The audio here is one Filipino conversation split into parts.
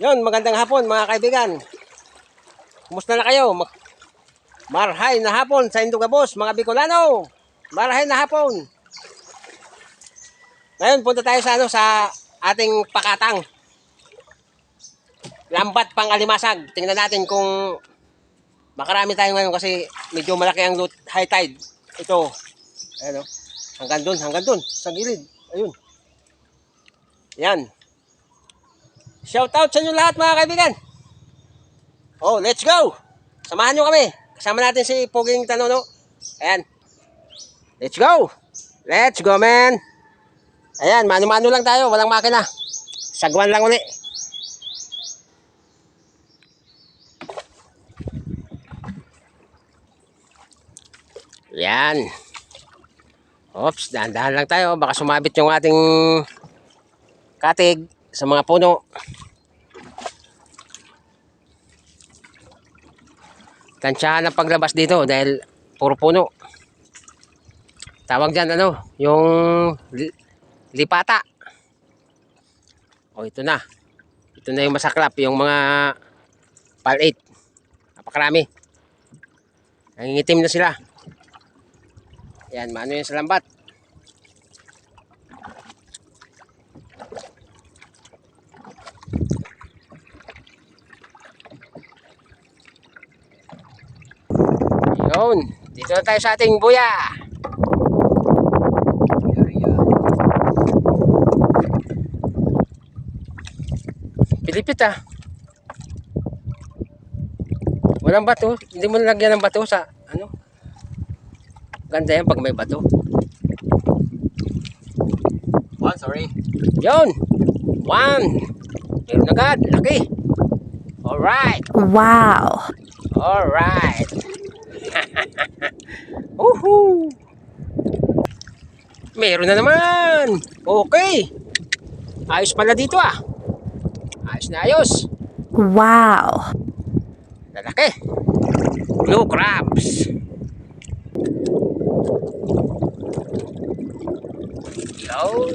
Yon, magandang hapon mga kaibigan. Kumusta na kayo? Ma- Marhay na hapon sa Indugabos, mga Bicolano. Marhay na hapon. Ngayon, punta tayo sa ano sa ating pakatang. Lambat pang alimasag. Tingnan natin kung makarami tayo ngayon kasi medyo malaki ang loot, high tide. Ito. Ayan o. Hanggang doon, hanggang doon. Sa gilid. Ayun. Yan. Shout out sa inyo lahat mga kaibigan. Oh, let's go. Samahan nyo kami. Kasama natin si Puging Tanono. Ayan. Let's go. Let's go, man. Ayan, mano-mano lang tayo. Walang makina. Sagwan lang uli. Yan. Oops, dahan-dahan lang tayo. Baka sumabit yung ating katig sa mga puno. Tansyahan ang paglabas dito dahil puro puno. Tawag dyan ano, yung li- lipata. O ito na. Ito na yung masaklap, yung mga pal 8. Napakarami. Nangingitim na sila. Yan, maano yan sa Yun. Dito na tayo sa ating buya. Pilipit ah. Walang bato. Hindi mo nalagyan ng bato sa ano. Ganda yan pag may bato. One, sorry. Yun. One. Meron agad. Laki. Alright. Wow. Alright. Woohoo! Meron na naman. Okay. Ayos pala dito ah. Ayos na ayos. Wow. Lalaki. Blue crabs. Yun.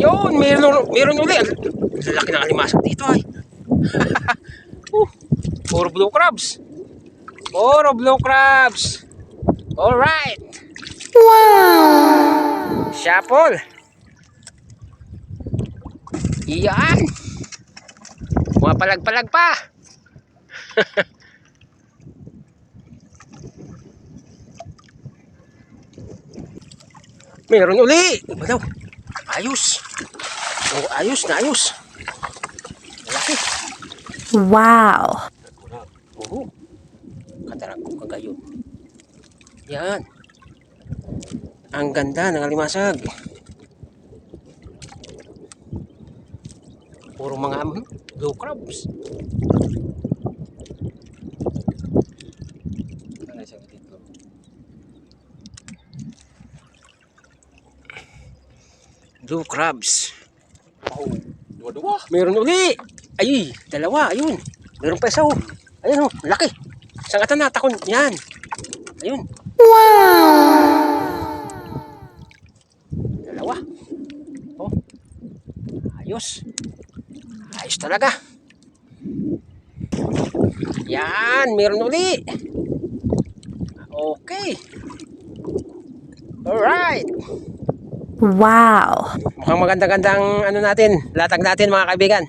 Yun, meron, meron uli. Lalaki ng alimasag dito ay. Uh, puro blue crabs. Puro blue crabs. Alright. Wow. Shuffle. Iyan. Mga palag-palag pa. Meron uli. Ayos. Oh, ayos na ayos. Wow. Oo. Katarang ko kagayon. Yan. Ang ganda ng alimasag. Puro mga um, blue crabs. Blue crabs. Oh, dua-dua. Meron uli. Ay, dalawa. Ayun. Meron pa isa oh. Ayun oh, laki. Isang ata natakon. Yan. Ayun. Dalawa. Oh. Ayos. Ayos talaga. Yan, meron uli. Okay. Alright. Wow. Mukhang maganda-gandang ano natin, latag natin mga kaibigan.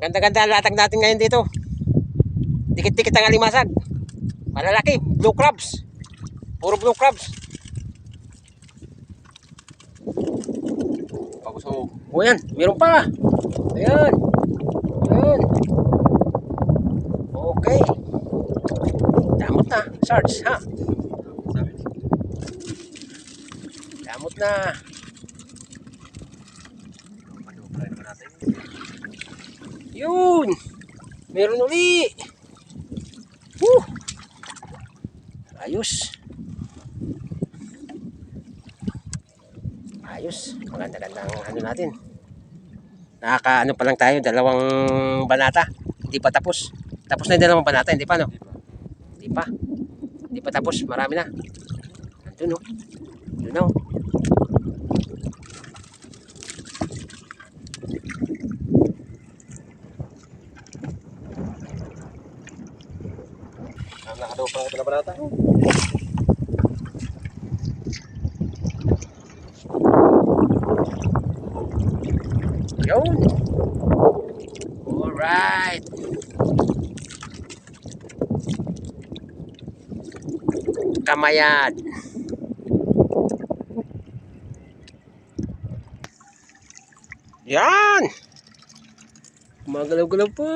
Maganda-ganda ang latag natin ngayon dito. Dikit-dikit ang alimasag. Malalaki, blue crabs. Puro blue crabs. Pagusog. O yan, meron pa. Ayan. Ayan. Okay. Damot na, Sarge, ha? Damot na. Pag-try pa natin. Yun! Meron uli! Woo! Ayos! Ayos. Maganda-ganda ang ano natin. Nakaka ano pa lang tayo, dalawang banata. Hindi pa tapos. Tapos na yung dalawang banata, hindi pa no? Hindi pa. Hindi pa tapos, marami na. Ito no. Ito no. Ang nakadaw pa ito na barata. Yun. Alright. Kamayad. Yan. Magalaw-galaw po.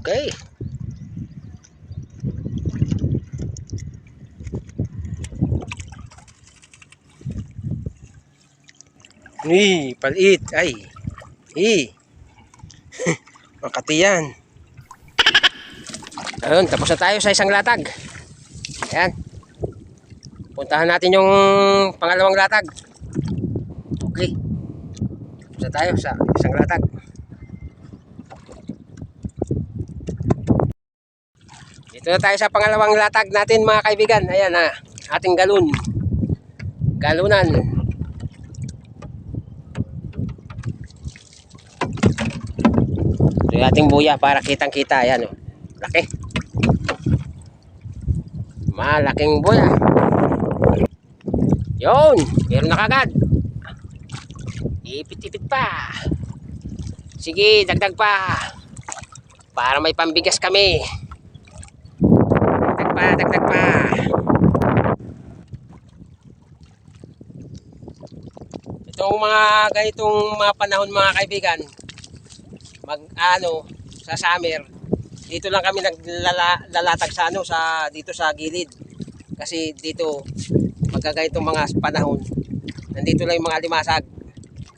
Okay. Ni, palit. Ay. Hi. Makati yan. Ayun, tapos na tayo sa isang latag. Ayan. Puntahan natin yung pangalawang latag. Okay. Tapos na tayo sa isang latag. Dito na tayo sa pangalawang latag natin mga kaibigan. Ayan na, ating galon. Galunan. Yung ating buya para kitang kita. Ayan o. Laki. Malaking buya. Yun. Meron na kagad. Ipit-ipit pa. Sige, dagdag pa. Para may pambigas kami. Dagdag pa, dagdag pa. Itong mga ganitong mga panahon mga kaibigan, mag ano sa summer dito lang kami naglalatag sa ano sa dito sa gilid. Kasi dito magkaganitong mga panahon nandito lang yung mga limasag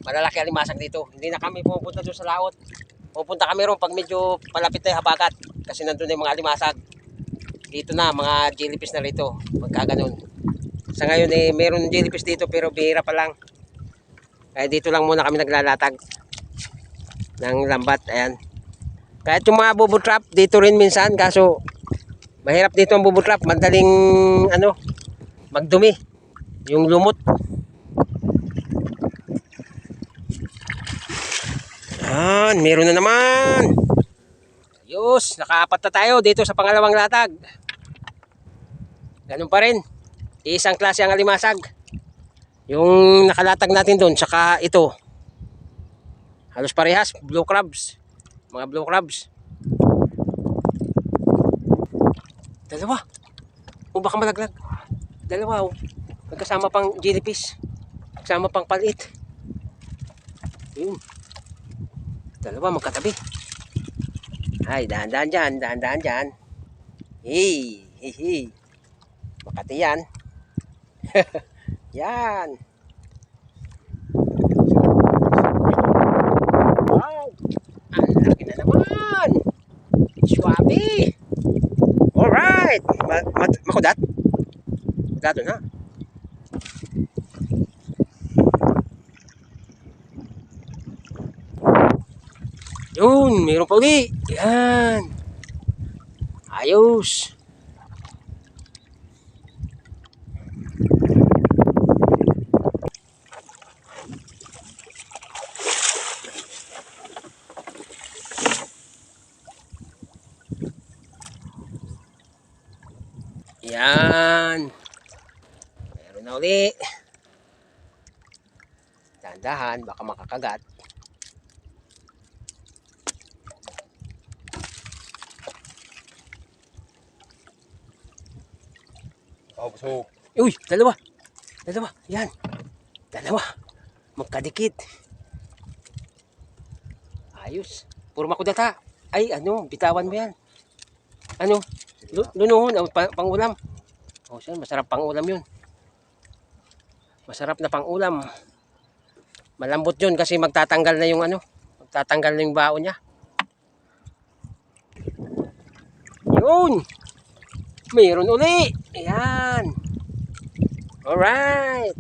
malalaki ang limasag dito. Hindi na kami pupunta doon sa laot. Pupunta kami ron pag medyo palapit na yung habagat kasi nandun na yung mga limasag dito na mga jellyfish na rito magkaganon. Sa ngayon eh meron jellyfish dito pero bihira pa lang. Kaya dito lang muna kami naglalatag ng lambat. Ayan. Kahit yung mga bubble trap, dito rin minsan. Kaso, mahirap dito ang bubble trap. Madaling, ano, magdumi. Yung lumot. Yan, meron na naman. Ayos, nakaapat na tayo dito sa pangalawang latag. Ganun pa rin. Isang klase ang alimasag. Yung nakalatag natin doon, saka ito. Halos parehas, blue crabs. Mga blue crabs. Dalawa. O baka malaglag. Dalawa oh. Nagkasama pang jellyfish. Kasama pang palit. Yun. Dalawa magkatabi. Ay, dahan-dahan dyan, dahan-dahan dyan. Hey, hey, hey. Makati yan. yan. Wow! Ang laki na naman! Swabe! Alright! Ma ma makudat? Makudat na. Yun! Mayroon pa uli! Yan! Ayos! Yan. Meron na uli. Dahan-dahan, baka makakagat. Oh, busog. Uy, dalawa. Dalawa. Yan. Dalawa. Magkadikit. Ayos. Puro makudata. Ay, ano, bitawan mo yan. Ano? Lu- Lunuhon, oh, pa- pangulam. Oh, siya, masarap pangulam yun. Masarap na pangulam. Malambot yun kasi magtatanggal na yung ano, magtatanggal na yung baon niya. Yun! Mayroon uli! Ayan! Alright!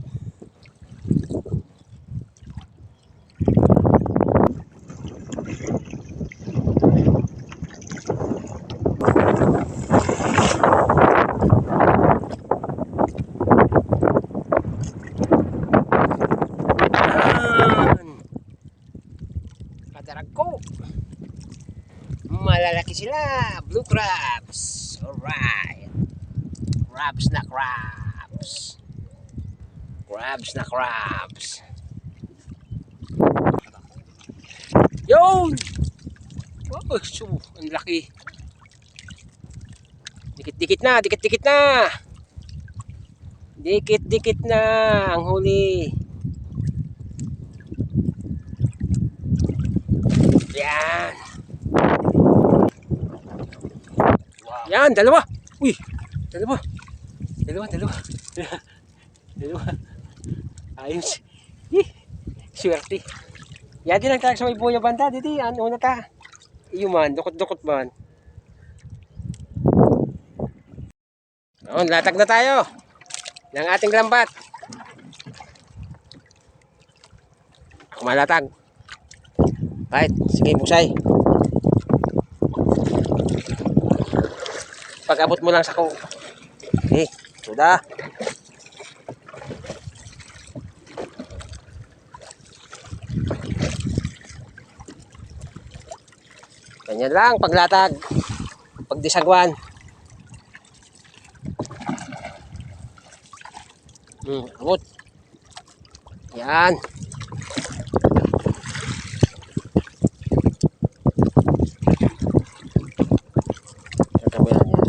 Malaki sila. Blue crabs. Alright. Crabs na crabs. Crabs na crabs. Yun! So, ang laki. Dikit-dikit na, dikit-dikit na. Dikit-dikit na ang huli. Yan. Yan, dalawa. Uy, dalawa. Dalawa, dalawa. dalawa. Ayos. Eh, swerte. Yan din ang talag sa may buya banda. Didi, ano na ta? Iyo man, dukot-dukot man. Noon, latag na tayo. Ng ating lambat. Kumalatag. Right, sige, busay. Pag-abot mo lang sa ko. Okay, sudah. Ganyan lang, paglatag. Pagdisagwan. Hmm, abot. Yan. Saka mo yan, yan.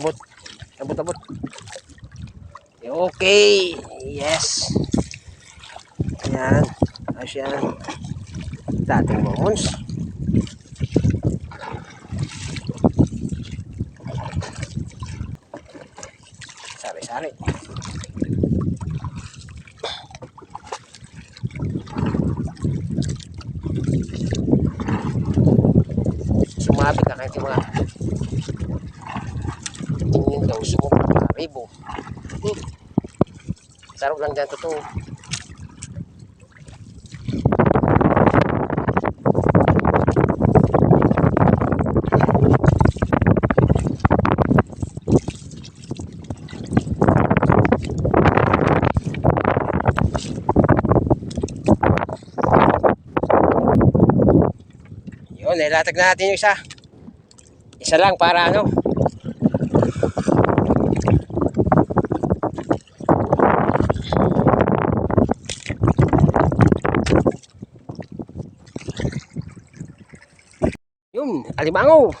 Abot. Abot, abot. Okay. Yes. Yan. Ayos yan. Dating moments. Sari-sari. Kahit yung mga tingin daw sumok ribo. Hmm. Sarap lang dyan totoo. Yun, nilatag na natin yung isa. Isa lang para ano, Yun, alimango.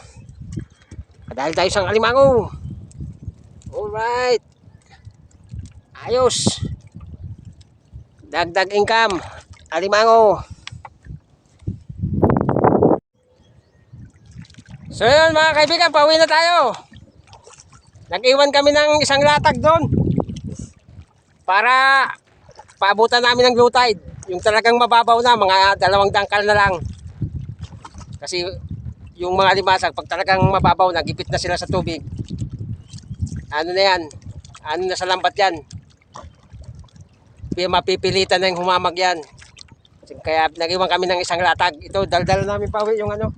Dahil tayo sa alimango. Alright. Ayos. Dagdag income. Alimango. So yun mga kaibigan, pauwi na tayo. Nag-iwan kami ng isang latag doon. Para paabutan namin ng low tide. Yung talagang mababaw na, mga dalawang dangkal na lang. Kasi yung mga limasag, pag talagang mababaw, nagipit na sila sa tubig. Ano na yan? Ano na sa lambat yan? Pi- Mapipilitan na yung humamag yan. Kaya nag-iwan kami ng isang latag. Ito, daldal namin pa uwi yung ano.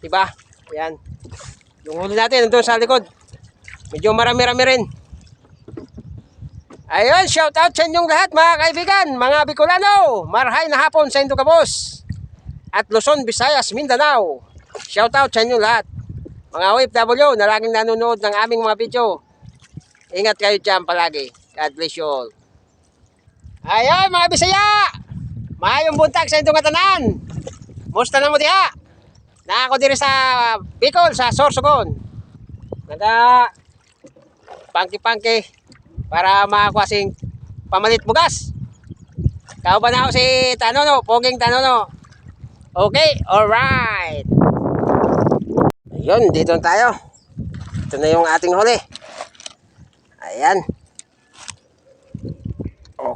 Diba? Yan. Yung huli natin, nandun sa likod. Medyo marami-rami rin. Ayun, shout out sa inyong lahat mga kaibigan, mga Bicolano. Marhay na hapon sa Indocabos at Luzon, Visayas, Mindanao. Shout out sa inyo lahat. Mga OFW na laging nanonood ng aming mga video. Ingat kayo dyan palagi. God bless you all. Ayun mga Bisaya! Maayong buntag sa inyong katanan. Musta na mo diha? Na ako diri sa Bicol, sa Sorsogon. Naga pangki-pangki para makakuha sing pamalit bugas. Kao ba na ako si Tanono, Poging Tanono. Okay, alright. Ayun, dito na tayo. Ito na yung ating huli. Ayan.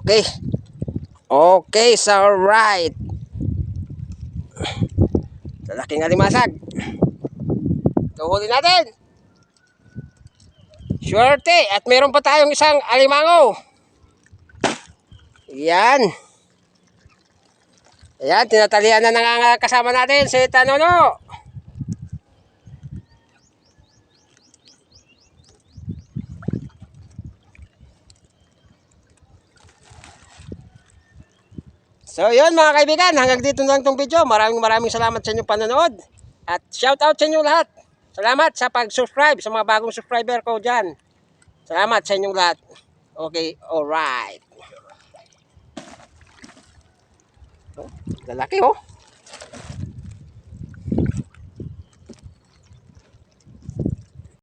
Okay. Okay, so alright. Lalaking alimasag. Ito huli natin. Swerte. At meron pa tayong isang alimango. Yan. Ayan, tinatalian na ng kasama natin si Tanono. So yun mga kaibigan, hanggang dito na lang itong video. Maraming maraming salamat sa inyong panonood. At shout out sa inyong lahat. Salamat sa pag-subscribe sa mga bagong subscriber ko dyan. Salamat sa inyong lahat. Okay, alright. Oh, lalaki oh.